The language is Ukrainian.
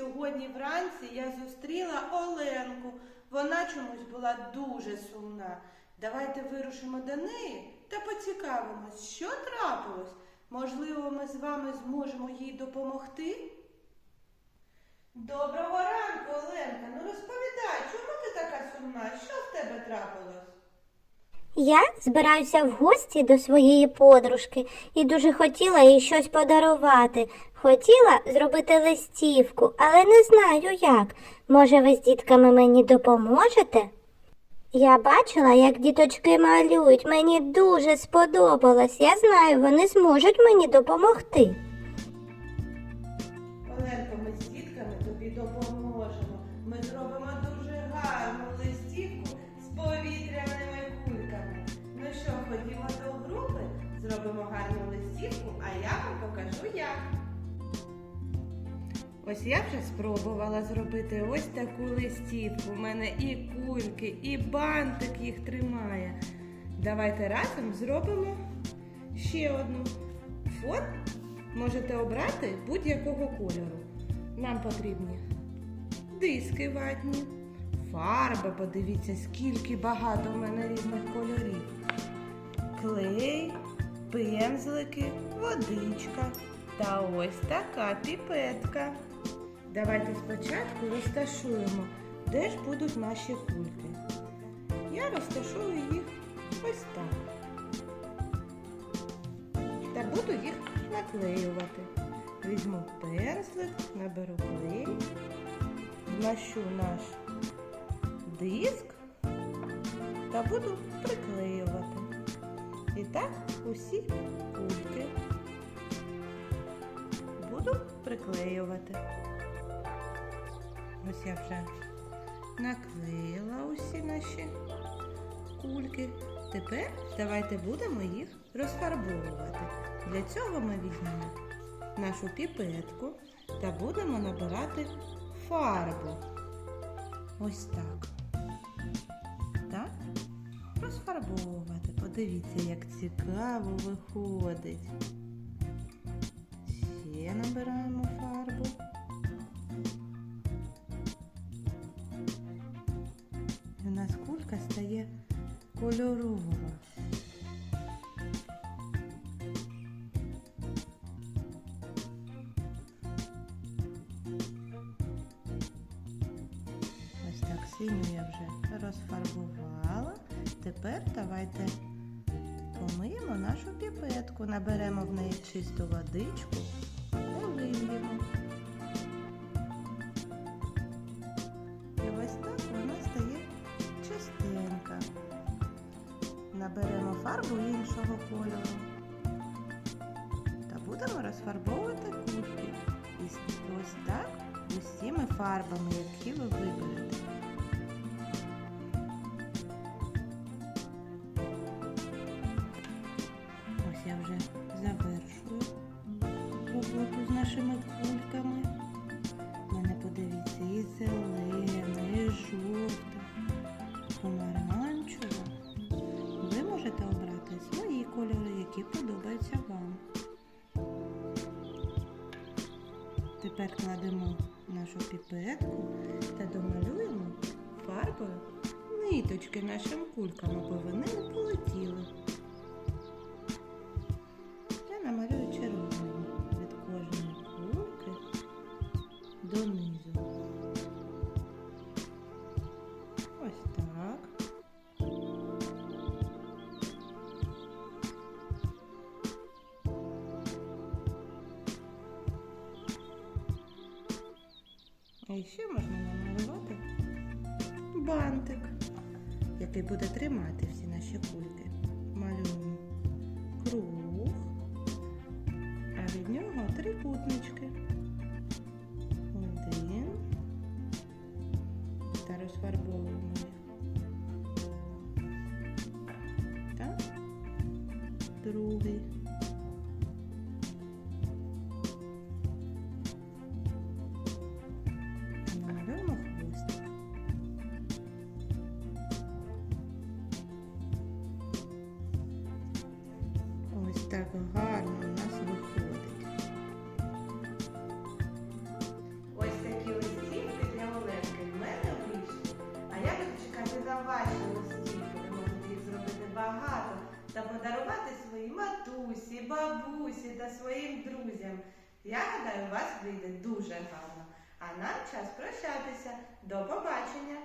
сьогодні вранці я зустріла Оленку. Вона чомусь була дуже сумна. Давайте вирушимо до неї та поцікавимось, що трапилось. Можливо, ми з вами зможемо їй допомогти. Доброго ранку, Оленка. Ну розповідай, чому ти така сумна? Що в тебе трапилось? Я збираюся в гості до своєї подружки і дуже хотіла їй щось подарувати. Хотіла зробити листівку, але не знаю як. Може, ви з дітками мені допоможете? Я бачила, як діточки малюють. Мені дуже сподобалось. Я знаю, вони зможуть мені допомогти. Оленко, ми з дітками тобі допоможемо. Ми зробимо дуже гарну листівку з повітряними кульками. Ну що, ходімо до групи, зробимо гарну листівку, а я вам покажу як. Ось я вже спробувала зробити ось таку листівку. У мене і кульки, і бантик їх тримає. Давайте разом зробимо ще одну. Фон можете обрати будь-якого кольору. Нам потрібні диски ватні, фарба, подивіться, скільки багато в мене різних кольорів. Клей, пензлики, водичка та ось така піпетка. Давайте спочатку розташуємо, де ж будуть наші кульки. Я розташую їх ось так та буду їх наклеювати. Візьму пензлик, наберу клей, змащу наш диск та буду приклеювати. І так усі кульки буду приклеювати. Ось я вже наклеїла усі наші кульки. Тепер давайте будемо їх розфарбовувати. Для цього ми візьмемо нашу піпетку та будемо набирати фарбу. Ось так. Так? Розфарбовувати. Подивіться, як цікаво виходить. Набираємо фарбу. І у нас кулька стає кольорова. Ось так синю я вже розфарбувала. Тепер давайте помиємо нашу піпетку, наберемо в неї чисту водичку та. І ось так вона стає чистенька. Наберемо фарбу іншого кольору та будемо розфарбовувати кульки. І ось так усіми фарбами, які ви виберете. Нашими кульками. Мене подивіться і зелена, і жовта, помаранчева. Ви можете обрати свої кольори, які подобаються вам. Тепер кладемо нашу піпетку та домалюємо фарбою ниточки нашим кулькам, аби вони не полетіли. Донизу. Ось так. А ще можна намалювати бантик, який буде тримати всі наші кульки. Малюємо круг, а від нього три кутнички. Та розфарбовуємо. Так. Другий. Ось так гарно у нас подарувати своїй матусі, бабусі та своїм друзям. Я гадаю, у вас вийде дуже гарно. А нам час прощатися. До побачення!